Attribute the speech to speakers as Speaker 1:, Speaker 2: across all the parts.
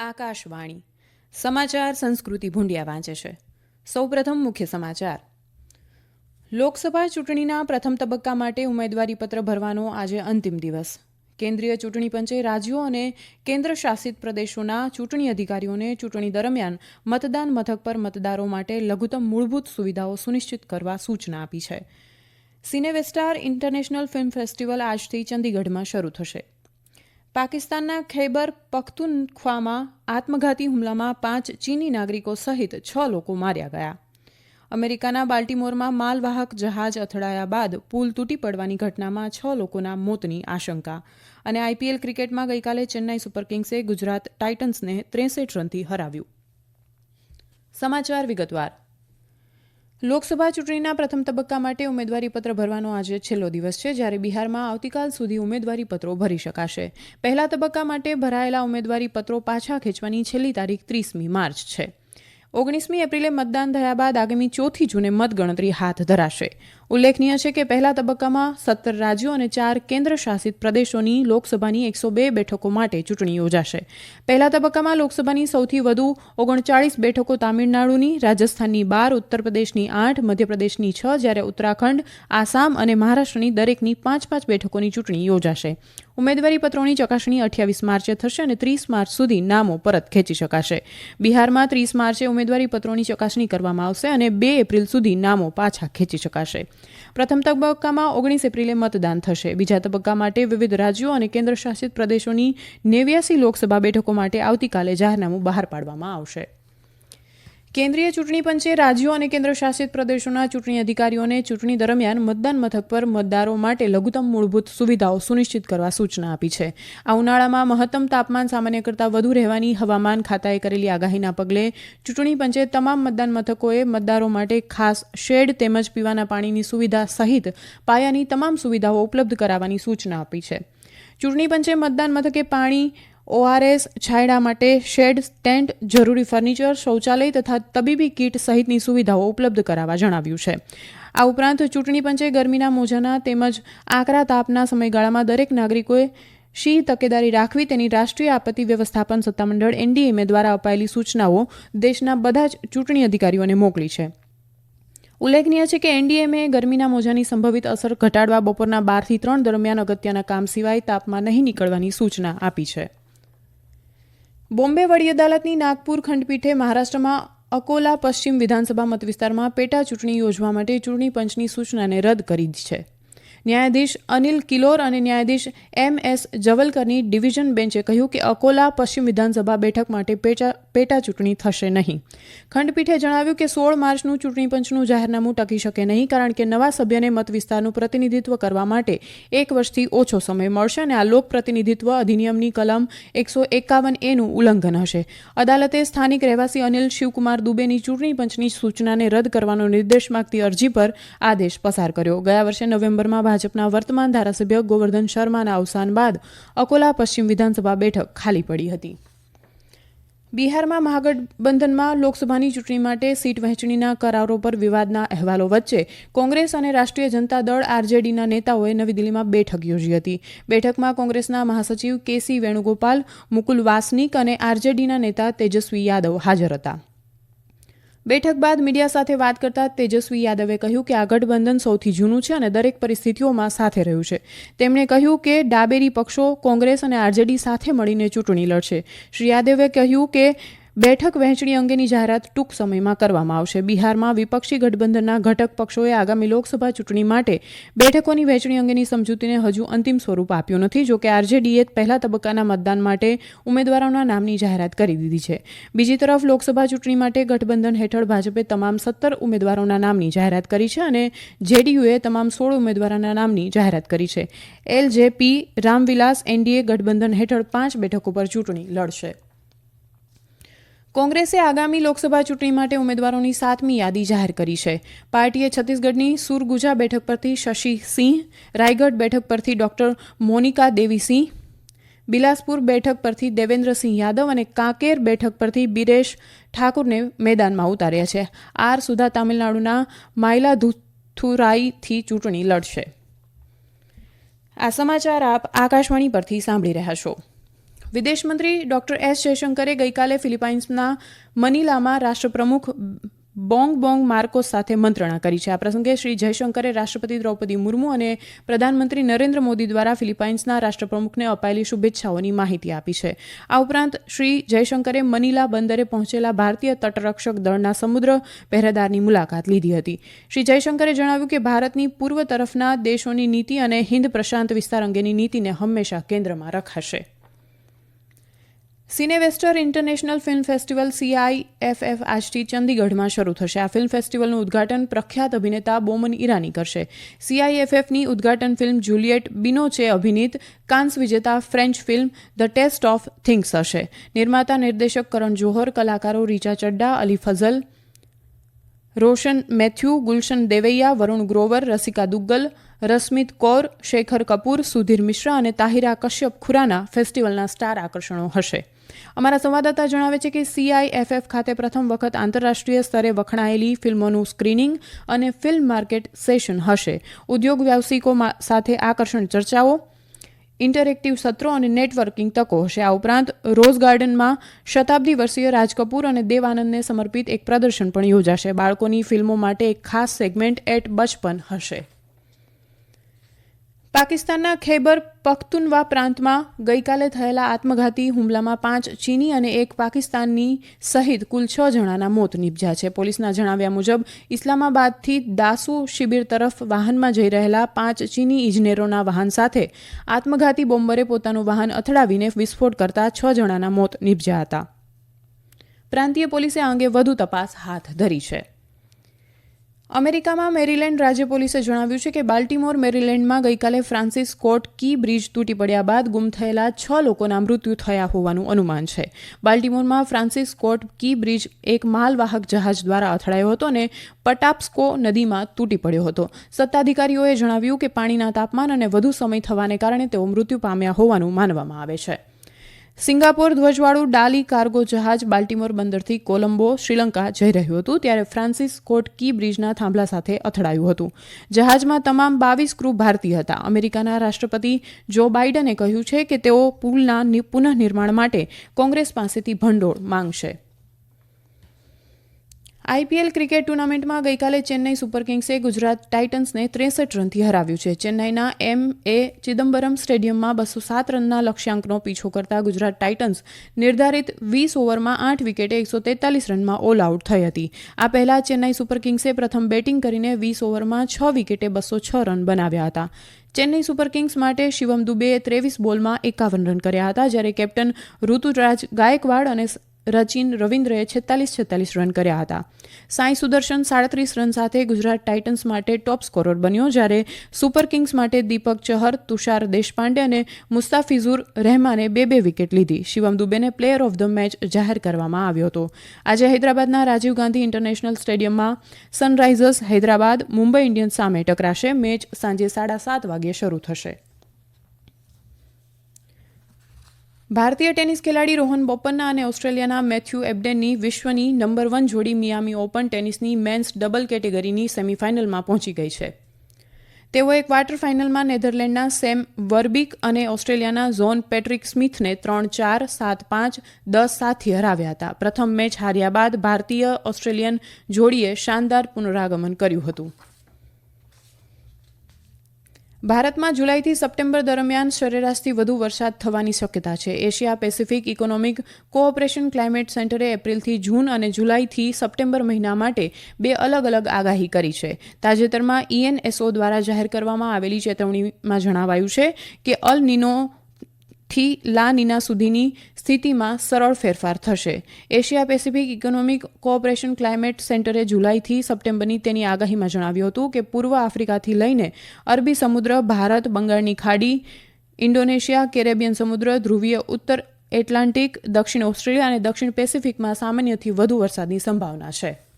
Speaker 1: આકાશવાણી. સમાચાર સંસ્કૃતિ ભૂંડિયા વાંચે છે. સૌપ્રથમ મુખ્ય સમાચાર. લોકસભા ચૂંટણીના પ્રથમ તબક્કા માટે ઉમેદવારીપત્ર ભરવાનો આજે અંતિમ દિવસ. કેન્દ્રીય ચૂંટણી પંચે રાજ્યો અને કેન્દ્ર શાસિત પ્રદેશોના ચૂંટણી અધિકારીઓને ચૂંટણી દરમિયાન મતદાન મથક પર મતદારો માટે લઘુત્તમ મૂળભૂત સુવિધાઓ સુનિશ્ચિત કરવા સૂચના આપી છે. સિનેવેસ્ટાર ઇન્ટરનેશનલ ફિલ્મ ફેસ્ટિવલ આજથી ચંદીગઢમાં શરૂ થશે. પાકિસ્તાનના ખૈબર પખ્તુનખ્વામાં આત્મઘાતી હુમલામાં પાંચ ચીની નાગરિકો સહિત છ લોકો માર્યા ગયા. અમેરિકાના બાલ્ટીમોરમાં માલવાહક જહાજ અથડાયા બાદ પુલ તૂટી પડવાની ઘટનામાં છ લોકોના મોતની આશંકા અને આઈપીએલ ક્રિકેટમાં ગઈકાલે ચેન્નાઈ સુપર કિંગ્સે ગુજરાત ટાઇટન્સને ત્રેસઠ રનથી હરાવ્યું. સમાચાર વિગતવાર. લોકસભા ચૂંટણીના પ્રથમ તબક્કા માટે ઉમેદવારીપત્ર ભરવાનો આજે છેલ્લો દિવસ છે, જ્યારે બિહારમાં આવતીકાલ સુધી ઉમેદવારીપત્રો ભરી શકાશે. પહેલા તબક્કા માટે ભરાયેલા ઉમેદવારીપત્રો પાછા ખેંચવાની છેલ્લી તારીખ ત્રીસમી માર્ચ છે. ઓગણીસમી એપ્રિલે મતદાન થયા બાદ આગામી ચોથી જૂને મતગણતરી હાથ ધરાશે. ઉલ્લેખનીય છે કે પહેલા તબક્કામાં સત્તર રાજ્યો અને ચાર કેન્દ્ર શાસિત પ્રદેશોની લોકસભાની એકસો બે બેઠકો માટે ચૂંટણી યોજાશે. પહેલા તબક્કામાં લોકસભાની સૌથી વધુ ઓગણચાળીસ બેઠકો તામિલનાડુની રાજસ્થાનની બાર ઉત્તર પ્રદેશની આઠ, મધ્યપ્રદેશની છ જ્યારે ઉત્તરાખંડ, આસામ અને મહારાષ્ટ્રની દરેકની પાંચ પાંચ બેઠકોની ચૂંટણી યોજાશે. ઉમેદવારી પત્રોની ચકાસણી અઠ્યાવીસ માર્ચે થશે અને ત્રીસ માર્ચ સુધી નામો પરત ખેંચી શકાશે. બિહારમાં ત્રીસ માર્ચે ઉમેદવારી પત્રોની ચકાસણી કરવામાં આવશે અને બે એપ્રિલ સુધી નામો પાછા ખેંચી શકાશે. પ્રથમ તબક્કામાં ઓગણીસ એપ્રિલે મતદાન થશે. બીજા તબક્કા માટે વિવિધ રાજ્યો અને કેન્દ્ર શાસિત પ્રદેશોની નેવ્યાસી લોકસભા બેઠકો માટે આવતીકાલે જાહેરનામું બહાર પાડવામાં આવશે. કેન્દ્રીય ચૂંટણી પંચે રાજ્યો અને કેન્દ્ર શાસિત પ્રદેશોના ચૂંટણી અધિકારીઓને ચૂંટણી દરમિયાન મતદાન મથક પર મતદારો માટે લઘુત્તમ મૂળભૂત સુવિધાઓ સુનિશ્ચિત કરવા સૂચના આપી છે. આ ઉનાળામાં મહત્તમ તાપમાન સામાન્ય કરતાં વધુ રહેવાની હવામાન ખાતાએ કરેલી આગાહીના પગલે ચૂંટણી પંચે તમામ મતદાન મથકોએ મતદારો માટે ખાસ શેડ તેમજ પીવાના પાણીની સુવિધા સહિત પાયાની તમામ સુવિધાઓ ઉપલબ્ધ કરાવવાની સૂચના આપી છે. ચૂંટણી પંચે મતદાન મથકે પાણી ઓઆરએસ છાંયડા માટે શેડ, ટેન્ટ, જરૂરી ફર્નિચર, શૌચાલય તથા તબીબી કીટ સહિતની સુવિધાઓ ઉપલબ્ધ કરાવવા જણાવ્યું છે. આ ઉપરાંત ચૂંટણી પંચે ગરમીના મોજાના તેમજ આકરા તાપના સમયગાળામાં દરેક નાગરિકોએ શી તકેદારી રાખવી તેની રાષ્ટ્રીય આપત્તિ વ્યવસ્થાપન સત્તામંડળ એનડીએમએ દ્વારા અપાયેલી સૂચનાઓ દેશના બધા જ ચૂંટણી અધિકારીઓને મોકલી છે. ઉલ્લેખનીય છે કે એનડીએમએ ગરમીના મોજાની સંભવિત અસર ઘટાડવા બપોરના બારથી ત્રણ દરમિયાન અગત્યના કામ સિવાય તાપમાં નહીં નીકળવાની સૂચના આપી છે. બોમ્બે વડી અદાલતની નાગપુર ખંડપીઠે મહારાષ્ટ્રમાં અકોલા પશ્ચિમ વિધાનસભા મતવિસ્તારમાં પેટા ચૂંટણી યોજવા માટે ચૂંટણી પંચની સૂચનાને રદ કરી છે. ન્યાયાધીશ અનિલ કિલોર અને ન્યાયાધીશ એમ એસ જવલકરની ડિવિઝન બેન્ચે કહ્યું કે અકોલા પશ્ચિમ વિધાનસભા બેઠક માટે પેટા પેટા ચૂંટણી થશે નહીં. ખંડપીઠે જણાવ્યું કે સોળ માર્ચનું ચૂંટણી પંચનું જાહેરનામું ટકી શકે નહીં કારણ કે નવા સભ્યને મત વિસ્તારનું પ્રતિનિધિત્વ કરવા માટે એક વર્ષથી ઓછો સમય મળશે અને આ લોક પ્રતિનિધિત્વ અધિનિયમની કલમ એકસો એકાવન એનું ઉલ્લંઘન હશે. અદાલતે સ્થાનિક રહેવાસી અનિલ શિવકુમાર દુબેની ચૂંટણી પંચની સૂચનાને રદ કરવાનો નિર્દેશ માંગતી અરજી પર આદેશ પસાર કર્યો. ગયા વર્ષે નવેમ્બરમાં ભાજપના વર્તમાન ધારાસભ્ય ગોવર્ધન શર્માના અવસાન બાદ અકોલા પશ્ચિમ વિધાનસભા બેઠક ખાલી પડી હતી. બિહારમાં મહાગઠબંધનમાં લોકસભાની ચૂંટણી માટે સીટ વહેંચણીના કરારો પર વિવાદના અહેવાલો વચ્ચે કોંગ્રેસ અને રાષ્ટ્રીય જનતા દળ આરજેડીના નેતાઓએ નવી દિલ્હીમાં બેઠક યોજી હતી. બેઠકમાં કોંગ્રેસના મહાસચિવ કેસી વેણુગોપાલ, મુકુલ વાસનિક અને આરજેડીના નેતા તેજસ્વી યાદવ હાજર હતા. બેઠક બાદ મીડિયા સાથે વાત કરતા તેજસ્વી યાદવે કહ્યું કે આ ગઠબંધન સૌથી જૂનું છે અને દરેક પરિસ્થિતિઓમાં સાથે રહ્યું છે. તેમણે કહ્યું કે ડાબેરી પક્ષો કોંગ્રેસ અને આરજેડી સાથે મળીને ચૂંટણી લડશે. શ્રી યાદવે કહ્યું કે બેઠક વહેંચણી અંગેની જાહેરાત ટૂંક સમયમાં કરવામાં આવશે. બિહારમાં વિપક્ષી ગઠબંધનના ઘટક પક્ષોએ આગામી લોકસભા ચૂંટણી માટે બેઠકોની વહેંચણી અંગેની સમજૂતીને હજુ અંતિમ સ્વરૂપ આપ્યું નથી, જોકે આરજેડીએ પહેલા તબક્કાના મતદાન માટે ઉમેદવારોના નામની જાહેરાત કરી દીધી છે. બીજી તરફ લોકસભા ચૂંટણી માટે ગઠબંધન હેઠળ ભાજપે તમામ સત્તર ઉમેદવારોના નામની જાહેરાત કરી છે અને જેડીયુએ તમામ સોળ ઉમેદવારોના નામની જાહેરાત કરી છે. એલજેપી રામવિલાસ એનડીએ ગઠબંધન હેઠળ પાંચ બેઠકો પર ચૂંટણી લડશે. કોંગ્રેસે આગામી લોકસભા ચૂંટણી માટે ઉમેદવારોની સાતમી યાદી જાહેર કરી છે. પાર્ટીએ છત્તીસગઢની સુરગુજા બેઠક પરથી શશી સિંહ, રાયગઢ બેઠક પરથી ડોક્ટર મોનિકા દેવીસિંહ, બિલાસપુર બેઠક પરથી દેવેન્દ્રસિંહ યાદવ અને કાંકેર બેઠક પરથી બિરેશ ઠાકુરને મેદાનમાં ઉતાર્યા છે. આર સુધા તામિલનાડુના માયલાધુથુરાઈથી ચૂંટણી લડશે. આ સમાચાર આપ આકાશવાણી પરથી સાંભળી રહ્યા છો. વિદેશ મંત્રી ડોક્ટર એસ જયશંકરે ગઈકાલે ફિલિપાઇન્સના મનીલામાં રાષ્ટ્રપ્રમુખ બોંગ બોંગ માર્કોસ સાથે મંત્રણા કરી છે. આ પ્રસંગે શ્રી જયશંકરે રાષ્ટ્રપતિ દ્રૌપદી મુર્મુ અને પ્રધાનમંત્રી નરેન્દ્ર મોદી દ્વારા ફિલિપાઇન્સના રાષ્ટ્રપ્રમુખને અપાયેલી શુભેચ્છાઓની માહિતી આપી છે. આ ઉપરાંત શ્રી જયશંકરે મનીલા બંદરે પહોંચેલા ભારતીય તટરક્ષક દળના સમુદ્ર પહેરેદારની મુલાકાત લીધી હતી. શ્રી જયશંકરે જણાવ્યું કે ભારતની પૂર્વ તરફના દેશોની નીતિ અને હિન્દ પ્રશાંત વિસ્તાર અંગેની નીતિને હંમેશા કેન્દ્રમાં રખાશે. Cinevesture international film festival CIFF આજથી ચંદીગઢમાં શરૂ થશે. આ ફિલ્મ ફેસ્ટિવલનું ઉદ્ઘાટન પ્રખ્યાત અભિનેતા બોમન ઈરાની કરશે. સીઆઈએફએફની ઉદ્ઘાટન ફિલ્મ જુલિયટ બિનોચે અભિનીત કાન્સ વિજેતા French film the taste of things હશે. નિર્માતા નિર્દેશક કરણ જોહર, કલાકારો રીચા ચડ્ડા, અલી ફઝલ, રોશન મેથ્યુ, ગુલશન દેવૈયા, વરુણ ગ્રોવર, રસિકા દુગ્ગલ રશ્મિત કૌર, શેખર કપૂર, સુધીર મિશ્રા અને તાહિરા કશ્યપ ખુરાના ફેસ્ટિવલના સ્ટાર આકર્ષણો હશે. અમારા સંવાદદાતા જણાવે છે કે સીઆઈએફએફ ખાતે પ્રથમ વખત આંતરરાષ્ટ્રીય સ્તરે વખણાયેલી ફિલ્મોનું સ્ક્રીનિંગ અને ફિલ્મ માર્કેટ સેશન હશે. ઉદ્યોગ વ્યાવસાયિકો સાથે આકર્ષણ ચર્ચાઓ, ઇન્ટરેક્ટિવ સત્રો અને નેટવર્કિંગ તકો હશે. આ ઉપરાંત રોઝ ગાર્ડનમાં શતાબ્દી વર્ષીય રાજ કપૂર અને દેવ આનંદને સમર્પિત એક પ્રદર્શન પણ યોજાશે. બાળકોની ફિલ્મો માટે એક ખાસ સેગમેન્ટ એટ બચપન હશે. પાકિસ્તાનના ખૈબર પખ્તુનવા પ્રાંતમાં ગઈકાલે થયેલા આત્મઘાતી હુમલામાં પાંચ ચીની અને એક પાકિસ્તાની સહિત કુલ છ જણાના મોત નિપજ્યા છે. પોલીસના જણાવ્યા મુજબ, ઇસ્લામાબાદથી દાસુ શિબિર તરફ વાહનમાં જઈ રહેલા પાંચ ચીની ઇજનેરોના વાહન સાથે આત્મઘાતી બોમ્બરે પોતાનું વાહન અથડાવીને વિસ્ફોટ કરતા છ જણાના મોત નિપજ્યા હતા. પ્રાંતીય પોલીસે આ અંગે વધુ તપાસ હાથ ધરી છે. અમેરિકામાં મેરીલેન્ડ રાજ્ય પોલીસે જણાવ્યું છે કે બાલ્ટીમોર મેરીલેન્ડમાં ગઈકાલે ફ્રાન્સિસ કોટ કી બ્રિજ તૂટી પડ્યા બાદ ગુમ થયેલા છ લોકોના મૃત્યુ થયા હોવાનું અનુમાન છે. બાલ્ટીમોરમાં ફ્રાન્સિસ કોટ કી બ્રિજ એક માલવાહક જહાજ દ્વારા અથડાયો હતો અને પટાપ્સ્કો નદીમાં તૂટી પડ્યો હતો. સત્તાધિકારીઓએ જણાવ્યું કે પાણીના તાપમાન અને વધુ સમય થવાને કારણે તેઓ મૃત્યુ પામ્યા હોવાનું માનવામાં આવે છે. સિંગાપોર ધ્વજવાળું ડાલી કાર્ગો જહાજ બાલ્ટીમોર બંદરથી કોલંબો, શ્રીલંકા જઈ રહ્યું હતું, ત્યારે ફ્રાન્સિસ કોટ કી બ્રિજના થાંભલા સાથે અથડાયું હતું. જહાજમાં તમામ બાવીસ ક્રૂ ભારતીય હતા. અમેરિકાના રાષ્ટ્રપતિ જો બાઇડને કહ્યું છે કે તેઓ પુલના પુનઃનિર્માણ માટે કોંગ્રેસ પાસેથી ભંડોળ માંગશે. આઈપીએલ ક્રિકેટ ટુર્નામેન્ટમાં ગઈકાલે ચેન્નઈ સુપર કિંગ્સે ગુજરાત ટાઇટન્સને ત્રેસઠ રનથી હરાવ્યું છે. ચેન્નાઈના એમ એ ચિદમ્બરમ સ્ટેડિયમમાં બસો સાત રનના લક્ષ્યાંકનો પીછો કરતા ગુજરાત ટાઇટન્સ નિર્ધારિત વીસ ઓવરમાં આઠ વિકેટે એકસો તેતાલીસ રનમાં ઓલ આઉટ થઈ હતી. આ પહેલા ચેન્નાઈ સુપર કિંગ્સે પ્રથમ બેટિંગ કરીને વીસ ઓવરમાં છ વિકેટે બસો છ રન બનાવ્યા હતા. ચેન્નઈ સુપર કિંગ્સ માટે શિવમ દુબેએ ત્રેવીસ બોલમાં એકાવન રન કર્યા હતા, જ્યારે કેપ્ટન ઋતુરાજ ગાયકવાડ અને રચિન રવિન્દ્રએ છેતાલીસ છેતાલીસ રન કર્યા હતા. સાંઈ સુદર્શન સાડત્રીસ રન સાથે ગુજરાત ટાઇટન્સ માટે ટોપ સ્કોરર બન્યો જ્યારે સુપર કિંગ્સ માટે દીપક ચહર, તુષાર દેશપાંડે અને મુસ્તાફિઝુર રહેમાને બે બે વિકેટ લીધી. શિવમ દુબેને પ્લેયર ઓફ ધ મેચ જાહેર કરવામાં આવ્યો હતો. આજે હૈદરાબાદના રાજીવ ગાંધી ઇન્ટરનેશનલ સ્ટેડિયમમાં સનરાઇઝર્સ હૈદરાબાદ, મુંબઈ ઇન્ડિયન્સ સામે ટકરાશે. મેચ સાંજે સાડા સાત વાગ્યે શરૂ થશે. ભારતીય ટેનિસ ખેલાડી રોહન બોપન્ના અને ઓસ્ટ્રેલિયાના મેથ્યુ એબડેનની વિશ્વની નંબર વન જોડી મિયામી ઓપન ટેનિસની મેન્સ ડબલ કેટેગરીની સેમીફાઇનલમાં પહોંચી ગઈ છે. તેઓએ ક્વાર્ટર ફાઇનલમાં નેધરલેન્ડના સેમ વર્બિક અને ઓસ્ટ્રેલિયાના ઝોન પેટ્રિક સ્મિથને ત્રણ ચાર સાત પાંચ દસ સાતથી હરાવ્યા હતા. પ્રથમ મેચ હાર્યા બાદ ભારતીય ઓસ્ટ્રેલિયન જોડીએ શાનદાર પુનરાગમન કર્યું હતું. ભારતમાં જુલાઈથી સપ્ટેમ્બર દરમિયાન સરેરાશથી વધુ વરસાદ થવાની શક્યતા છે. Asia Pacific economic cooperation climate સેન્ટરે એપ્રિલથી જૂન અને જુલાઈથી સપ્ટેમ્બર મહિના માટે બે અલગ અલગ આગાહી કરી છે. તાજેતરમાં ઈએનએસઓ દ્વારા જાહેર કરવામાં આવેલી ચેતવણીમાં જણાવાયું છે કે અલ નિનો થી લા નીના સુધીની સ્થિતિમાં સરળ ફેરફાર થશે. Asia Pacific economic cooperation climate સેન્ટરે જુલાઈથી સપ્ટેમ્બરની તેની આગાહીમાં જણાવ્યું હતું કે પૂર્વ આફ્રિકાથી લઈને અરબી સમુદ્ર, ભારત, બંગાળની ખાડી, ઇન્ડોનેશિયા, કેરેબિયન સમુદ્ર, ધ્રુવીય ઉત્તર એટલાન્ટિક, દક્ષિણ ઓસ્ટ્રેલિયા અને દક્ષિણ પેસિફિકમાં સામાન્યથી વધુ વરસાદની સંભાવના છે.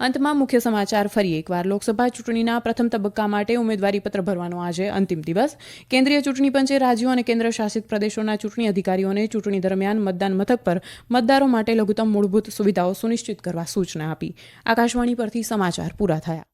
Speaker 1: અંતમાં મુખ્ય સમાચાર ફરી એકવાર. લોકસભા ચૂંટણીના પ્રથમ તબક્કા માટે ઉમેદવારીપત્ર ભરવાનો આજે અંતિમ દિવસ. કેન્દ્રીય ચૂંટણી પંચે રાજ્યો અને કેન્દ્ર શાસિત પ્રદેશોના ચૂંટણી અધિકારીઓને ચૂંટણી દરમિયાન મતદાન મથક પર મતદારો માટે લઘુત્તમ મૂળભૂત સુવિધાઓ સુનિશ્ચિત કરવા સૂચના આપી. આકાશવાણી પરથી સમાચાર પૂરા થયા.